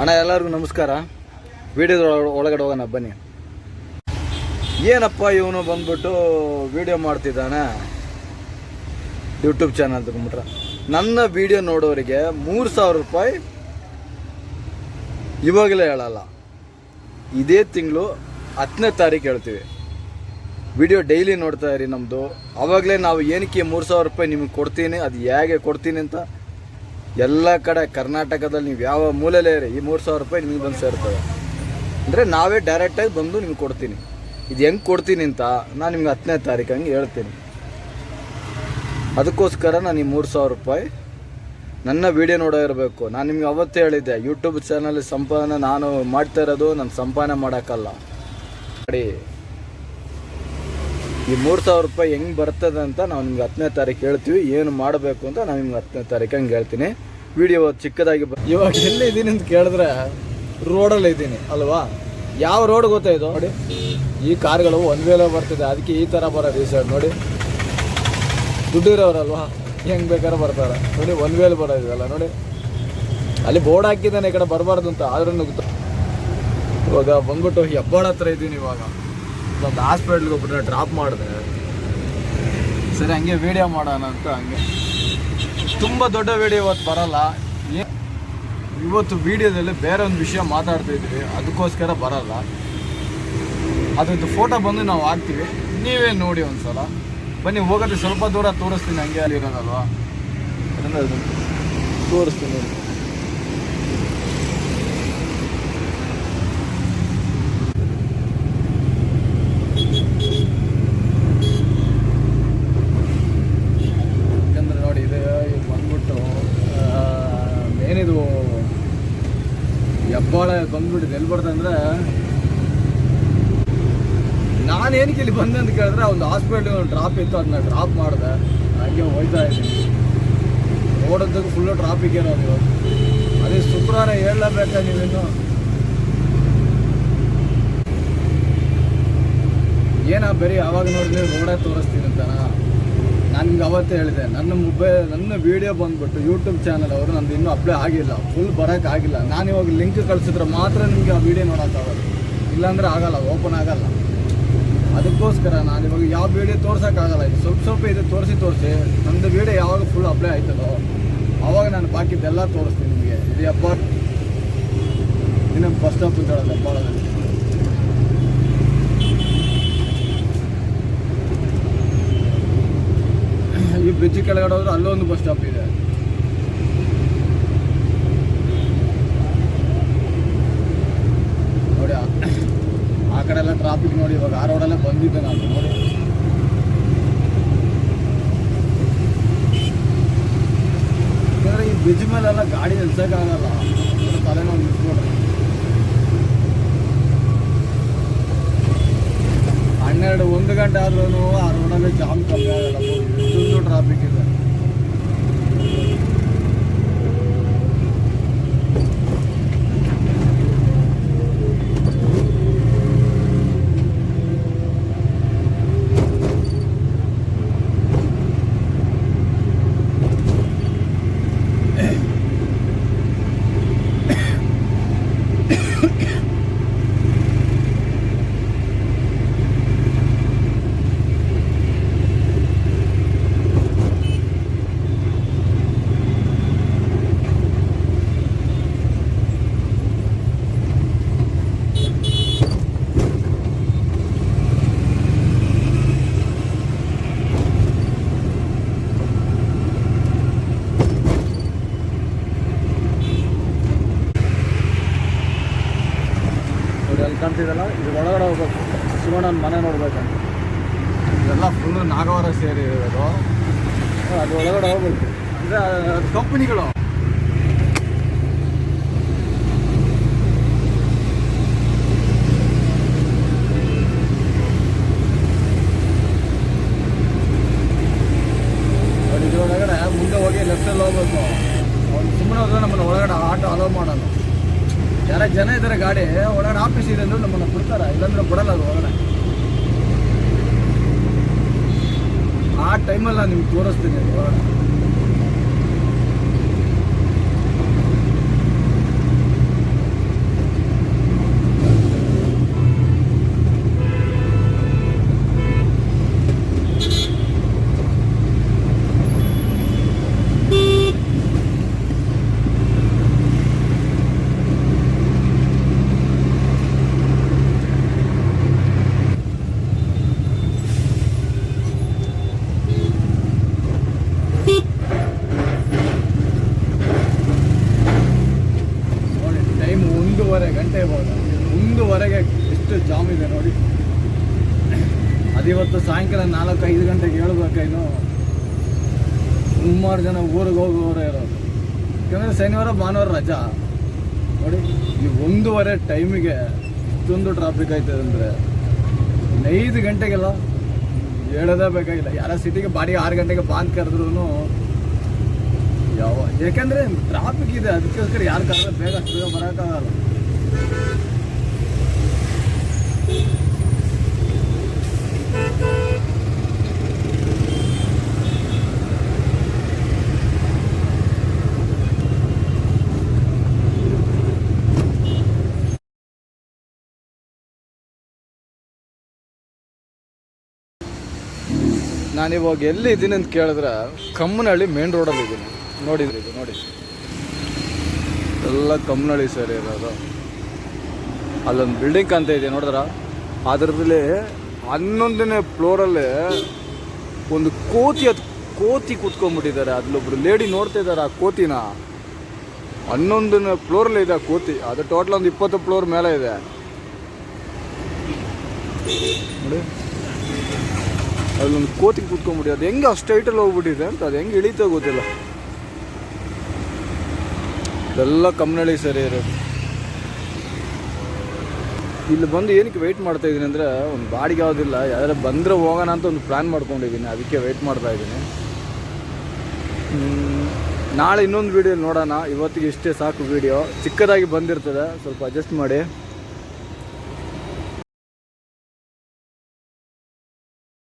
ಅಣ್ಣ, ಎಲ್ಲರಿಗೂ ನಮಸ್ಕಾರ. ವಿಡಿಯೋದ ಒಳಗಡೆ ಹೋಗೋಣ, ಬನ್ನಿ. ಏನಪ್ಪ ಇವನು ಬಂದ್ಬಿಟ್ಟು ವಿಡಿಯೋ ಮಾಡ್ತಿದ್ದಾನೆ? ಯೂಟ್ಯೂಬ್ ಚಾನಲ್ ತಗೊಂಬಿಟ್ರೆ ನನ್ನ ವಿಡಿಯೋ ನೋಡೋರಿಗೆ ಮೂರು ಸಾವಿರ ರೂಪಾಯಿ ಇವಾಗಲೇ ಹೇಳಲ್ಲ. ಇದೇ ತಿಂಗಳು ಹತ್ತನೇ ತಾರೀಕು ಹೇಳ್ತೀವಿ. ವಿಡಿಯೋ ಡೈಲಿ ನೋಡ್ತಾ ಇರಿ ನಮ್ಮದು ಆವಾಗಲೇ ನಾವು ಏನಕ್ಕೆ ಮೂರು ಸಾವಿರ ರೂಪಾಯಿ ನಿಮಗೆ ಕೊಡ್ತೀನಿ, ಅದು ಹೇಗೆ ಕೊಡ್ತೀನಿ ಅಂತ ಎಲ್ಲ ಕಡೆ ಕರ್ನಾಟಕದಲ್ಲಿ ನೀವು ಯಾವ ಮೂಲೆಯಲ್ಲೇ ಇರಿ, ಈ ಮೂರು ಸಾವಿರ ರೂಪಾಯಿ ನಿಮಗೆ ಬಂದು ಸೇರ್ತವೆ. ಅಂದರೆ ನಾವೇ ಡೈರೆಕ್ಟಾಗಿ ಬಂದು ನಿಮ್ಗೆ ಕೊಡ್ತೀನಿ. ಇದು ಹೆಂಗೆ ಕೊಡ್ತೀನಿ ಅಂತ ನಾನು ನಿಮ್ಗೆ ಹತ್ತನೇ ತಾರೀಕು ಹಂಗೆ ಹೇಳ್ತೀನಿ. ಅದಕ್ಕೋಸ್ಕರ ನಾನು ಈ ಮೂರು ಸಾವಿರ ರೂಪಾಯಿ ನನ್ನ ವಿಡಿಯೋ ನೋಡೋ ಇರಬೇಕು. ನಾನು ನಿಮ್ಗೆ ಅವತ್ತೇ ಹೇಳಿದ್ದೆ ಯೂಟ್ಯೂಬ್ ಚಾನಲ್ ಸಂಪಾದನೆ ನಾನು ಮಾಡ್ತಾ ಇರೋದು, ನಾನು ಸಂಪಾದನೆ ಮಾಡೋಕ್ಕಲ್ಲ. ಈ ಮೂರು ಸಾವಿರ ರೂಪಾಯಿ ಹೆಂಗೆ ಬರ್ತದೆ ಅಂತ ನಾವು ನಿಮ್ಗೆ ಹತ್ತನೇ ತಾರೀಕು ಹೇಳ್ತೀವಿ. ಏನು ಮಾಡಬೇಕು ಅಂತ ನಾನು ನಿಮ್ಗೆ ಹತ್ತನೇ ತಾರೀಕು ಹಂಗೆ ಹೇಳ್ತೀನಿ. ವಿಡಿಯೋ ಚಿಕ್ಕದಾಗಿ ಬ ಇವಾಗ ಎಲ್ಲಿ ಇದ್ದೀನಿ ಅಂತ ಕೇಳಿದ್ರೆ ರೋಡಲ್ಲಿ ಇದ್ದೀನಿ ಅಲ್ವಾ? ಯಾವ ರೋಡ್ ಗೊತ್ತಾ ಇದು? ನೋಡಿ, ಈ ಕಾರ್ಗಳು ಒಂದು ವೇಳೆ ಬರ್ತಿದೆ, ಅದಕ್ಕೆ ಈ ಥರ ಬರೋ ಈ ನೋಡಿ. ದುಡ್ಡು ದುಡ್ಡಿರೋರಲ್ವಾ? ಹೆಂಗೆ ಬೇಕಾದ್ರೆ ಬರ್ತಾರೆ. ನೋಡಿ, ಒಂದು ವೇಳೆ ಬರೋದಿದೆಲ್ಲ ನೋಡಿ. ಅಲ್ಲಿ ಬೋರ್ಡ್ ಹಾಕಿದ್ದಾನೆ ಈ ಕಡೆ ಬರಬಾರ್ದು ಅಂತ, ಆದ್ರೂ ಇವಾಗ ಬಂದ್ಬಿಟ್ಟು ಹೆಬ್ಬಾಳ ಹತ್ರ ಇದ್ದೀನಿ ಇವಾಗ. ಒಂದು ಹಾಸ್ಪಿಟ್ಲ್ಗೆ ಒಬ್ಬರನ್ನ ಡ್ರಾಪ್ ಮಾಡಿದೆ ಸರಿ, ಹಂಗೆ ವೀಡಿಯೋ ಮಾಡೋಣ ಅಂತ ಹಂಗೆ. ತುಂಬ ದೊಡ್ಡ ವೀಡಿಯೋ ಇವತ್ತು ಬರಲ್ಲ. ಇವತ್ತು ವೀಡಿಯೋದಲ್ಲಿ ಬೇರೆ ಒಂದು ವಿಷಯ ಮಾತಾಡ್ತಾ ಇದ್ವಿ ಅದಕ್ಕೋಸ್ಕರ ಬರಲ್ಲ. ಅದ್ರದ್ದು ಫೋಟೋ ಬಂದು ನಾವು ಹಾಕ್ತೀವಿ. ನೀವೇ ನೋಡಿ ಒಂದ್ಸಲ. ಬನ್ನಿ, ಹೋಗೋದು ಸ್ವಲ್ಪ ದೂರ ತೋರಿಸ್ತೀನಿ, ಹಂಗೆ ಅಲ್ಲಿ ಇರೋದಲ್ವಾ? ಅದನ್ನ ಅದನ್ನ ತೋರಿಸ್ತೀನಿ ನೋಡಿ. ಯಾಕಂದ್ರೆ ನೋಡಿ ಇದು ಇದು ಬಂದ್ಬಿಟ್ಟು ಏನಿದು ಹೆಬ್ಬಾಳ ಬಂದ್ಬಿಟ್ಟಿದೆ. ಎಲ್ಲಿ ನಾನು ಏನಕ್ಕೆ ಇಲ್ಲಿ ಬಂದೆ ಅಂತ ಕೇಳಿದ್ರೆ ಒಂದು ಹಾಸ್ಪಿಟ್ಲಿಗೆ ಒಂದು ಡ್ರಾಪ್ ಇತ್ತು, ಅದನ್ನ ಡ್ರಾಪ್ ಮಾಡಿದೆ. ಹಾಗೆ ಹೋಯ್ತಾ ಇದ್ದೀನಿ. ನೋಡೋದಕ್ಕೆ ಫುಲ್ಲು ಟ್ರಾಫಿಕ್ ಏನೋ ನೀವು ಅದೇ ಶುಕ್ರವಾರ ಹೇಳಲೇಬೇಕಾ ನೀವಿನ್ನು ಏನಾ ಬರೀ ಆವಾಗ ನೋಡಿದ್ರೆ ರೋಡೇ ತೋರಿಸ್ತೀನಿ ಅಂತನಾ? ನಾನು ನಿಮ್ಗೆ ಅವತ್ತೇ ಹೇಳಿದೆ, ನನ್ನ ಮೊಬೈಲ್, ನನ್ನ ವಿಡಿಯೋ ಬಂದ್ಬಿಟ್ಟು ಯೂಟ್ಯೂಬ್ ಚಾನಲ್ ಅವರು ನಂದು ಇನ್ನೂ ಅಪ್ಲೈ ಆಗಿಲ್ಲ ಫುಲ್ ಬರೋಕ್ಕಾಗಿಲ್ಲ ನಾನು ಇವಾಗ ಲಿಂಕ್ ಕಳಿಸಿದ್ರೆ ಮಾತ್ರ ನಿಮಗೆ ಆ ವಿಡಿಯೋ ನೋಡೋಕ್ಕಾಗೋದು ಇಲ್ಲಾಂದರೆ ಆಗಲ್ಲ ಓಪನ್ ಆಗಲ್ಲ. ಅದಕ್ಕೋಸ್ಕರ ನಾನು ಇವಾಗ ಯಾವ ವಿಡಿಯೋ ತೋರ್ಸೋಕ್ಕಾಗಲ್ಲ ಇದು ಸ್ವಲ್ಪ ಸ್ವಲ್ಪ ಇದು ತೋರಿಸಿ ತೋರಿಸಿ, ನಂದು ವಿಡಿಯೋ ಯಾವಾಗ ಫುಲ್ ಅಪ್ಲೈ ಆಯ್ತದೋ, ಅವಾಗ ನಾನು ಬಾಕಿದ್ದೆಲ್ಲ ತೋರಿಸ್ತೀನಿ ನಿಮಗೆ. ಇದು ಅಪ್ಪ ಇನ್ನೊಂದು ಫಸ್ಟ್ ಸ್ಟಾಪ್ ಅಂತ ಹೇಳೋದು ಹೆಬ್ಬಾಳದಲ್ಲಿ ಈ ಬ್ರಿಡ್ಜ್ ಕೆಳಗಡೆ ಹೋದ್ರೆ ಅಲ್ಲೊಂದು ಬಸ್ ಸ್ಟಾಪ್ ಇದೆ. ನೋಡಿ, ಆ- ಕಡೆ ಎಲ್ಲ ಟ್ರಾಫಿಕ್ ನೋಡಿ, ಇವಾಗ ಆ ರೋಡೆಲ್ಲ ಬಂದಿದ್ದೆ ನಾನು, ನೋಡಿ. ಯಾಕಂದ್ರೆ ಈ ಬ್ರಿಡ್ಜ್ ಮೇಲೆಲ್ಲ ಗಾಡಿ ನಿಲ್ಸೋಕ್ಕಾಗಲ್ಲ ತಲೆನೋವು ನಿಲ್ಸ್ಕೊಡ್ರಿ ಹನ್ನೆರಡು, ಒಂದು ಗಂಟೆ ಆದ್ರೂ ಆ ರೋಡಲ್ಲಿ ಜಾಮ್ ಕಮ್ಮಿ ಆಗಲ್ಲ. ಎಷ್ಟೊಂದು ಟ್ರಾಫಿಕ್ ಇದೆ ನೋಡಿ ಇದು ಒಳಗಡೆ ಹೋಗ್ಬೇಕು. ಶಿವಣ್ಣನ ಮನೆ ನೋಡ್ಬೇಕಂತ ಇದೆಲ್ಲ ಫುಲ್ಲು ನಾಗವರ ಸೇರಿ ಇರೋದು. ಅದು ಒಳಗಡೆ ಹೋಗ್ಬೇಕು. ಅಂದರೆ ಕಂಪ್ನಿಗಳು ನೋಡಿ ಇದ್ರ ಒಳಗಡೆ ಮುಂದೆ ಹೋಗಿ ಲೆಫ್ಟಲ್ಲಿ ಹೋಗ್ಬೇಕು ಅವ್ನು ಸುಮ್ಮನೆ ಹೋದ್ರೆ ನಮ್ಮನ್ನು ಒಳಗಡೆ ಆಟೋ ಅಲೋ ಮಾಡೋಣ ಯಾರ ಜನ ಇದ್ದಾರೆ ಗಾಡಿ ಒಳಗಡೆ ಆಫೀಸ್ ಇದೆ ಅಂದ್ರೆ ನಮ್ಮನ್ನ ಬಿಡ್ತಾರ ಇಲ್ಲಾಂದ್ರೆ ಬಿಡಲ್ಲ ಅದು ಒಳಗಡೆ. ಆ ಟೈಮಲ್ಲಿ ನಾನು ನಿಮ್ಗೆ ತೋರಿಸ್ತೀನಿ ಅದು ಜಾಮ್ ಇದೆ ನೋಡಿ. ಅದಿವತ್ತು ಸಾಯಂಕಾಲ ನಾಲ್ಕು ಐದು ಗಂಟೆಗೆ ಹೇಳ್ಬೇಕೇನು ಸುಮಾರು ಜನ ಊರಿಗೆ ಹೋಗುವವರೇ ಇರೋದು. ಯಾಕಂದರೆ ಶನಿವಾರ, ಭಾನುವಾರ ರಜಾ. ನೋಡಿ, ಈ ಒಂದೂವರೆ ಟೈಮಿಗೆ ಇಷ್ಟೊಂದು ಟ್ರಾಫಿಕ್ ಆಯ್ತದೆ ಅಂದರೆ ಐದು ಗಂಟೆಗೆಲ್ಲ ಹೇಳೋದೇ ಬೇಕಾಗಿಲ್ಲ. ಯಾರ ಸಿಟಿಗೆ ಬಾಡಿಗೆ ಆರು ಗಂಟೆಗೆ ಬಾಂದ್ ಕರೆದ್ರು ಯಾವ ಯಾಕೆಂದರೆ ಟ್ರಾಫಿಕ್ ಇದೆ. ಅದಕ್ಕೋಸ್ಕರ ಯಾರು ಕರೆದ್ರೆ ಬೇಗ ಬೇಗ ಬರೋಕ್ಕಾಗಲ್ಲ. ನಾನಿವಾಗ ಎಲ್ಲಿ ಇದ್ದೀನಿ ಅಂತ ಕೇಳಿದ್ರೆ ಕಮ್ಮನಹಳ್ಳಿ ಮೇನ್ ರೋಡಲ್ಲಿ ಇದ್ದೀನಿ. ನೋಡಿದ್ರಿ ಇದು, ನೋಡಿ. ಎಲ್ಲ ಕಮ್ಮನಹಳ್ಳಿ ಸರಿ ಇರೋದು. ಅಲ್ಲೊಂದು ಬಿಲ್ಡಿಂಗ್ ಕಾಣ್ತಾ ಇದೆ, ನೋಡಿದ್ರ? ಅದರದಲ್ಲಿ ಹನ್ನೊಂದನೇ ಫ್ಲೋರಲ್ಲಿ ಒಂದು ಕೋತಿ ಅದು, ಕೋತಿ ಕೂತ್ಕೊಂಡ್ಬಿಟ್ಟಿದ್ದಾರೆ. ಅಲ್ಲೊಬ್ರು ಲೇಡಿ ನೋಡ್ತಾ ಇದ್ದಾರೆ ಆ ಕೋತಿನ. ಹನ್ನೊಂದನೇ ಫ್ಲೋರಲ್ಲಿ ಇದೆ ಆ ಕೋತಿ. ಅದು ಟೋಟಲ್ ಒಂದು ಇಪ್ಪತ್ತು ಫ್ಲೋರ್ ಮೇಲೆ ಇದೆ. ನೋಡಿ. ಅದೊಂದು ಕೋತಿ ಕೂತ್ಕೊಂಡ್ಬಿಟ್ಟು ಅದು ಹೆಂಗೆ ಅಷ್ಟು ಹೈಟಲ್ಲಿ ಹೋಗ್ಬಿಟ್ಟಿದೆ ಅಂತ ಅದು ಹೆಂಗೆ ಇಳೀತಾ ಗೊತ್ತಿಲ್ಲ. ಇದೆಲ್ಲ ಕಮ್ಮನಳ್ಳಿ ಸರಿ ಇರೋದು. ಇಲ್ಲಿ ಬಂದು ಏನಕ್ಕೆ ವೆಯ್ಟ್ ಮಾಡ್ತಾ ಇದ್ದೀನಿ ಅಂದರೆ ಒಂದು ಬಾಡಿಗೆ ಯಾವುದಿಲ್ಲ ಯಾರು ಬಂದರೆ ಹೋಗೋಣ ಅಂತ ಒಂದು ಪ್ಲ್ಯಾನ್ ಮಾಡ್ಕೊಂಡಿದ್ದೀನಿ, ಅದಕ್ಕೆ ವೆಯ್ಟ್ ಮಾಡ್ತಾ ಇದ್ದೀನಿ. ನಾಳೆ ಇನ್ನೊಂದು ವೀಡಿಯೋ ನೋಡೋಣ, ಇವತ್ತಿಗೆ ಇಷ್ಟೇ ಸಾಕು ವೀಡಿಯೋ ಚಿಕ್ಕದಾಗಿ ಬಂದಿರ್ತದೆ, ಸ್ವಲ್ಪ ಅಡ್ಜಸ್ಟ್ ಮಾಡಿ.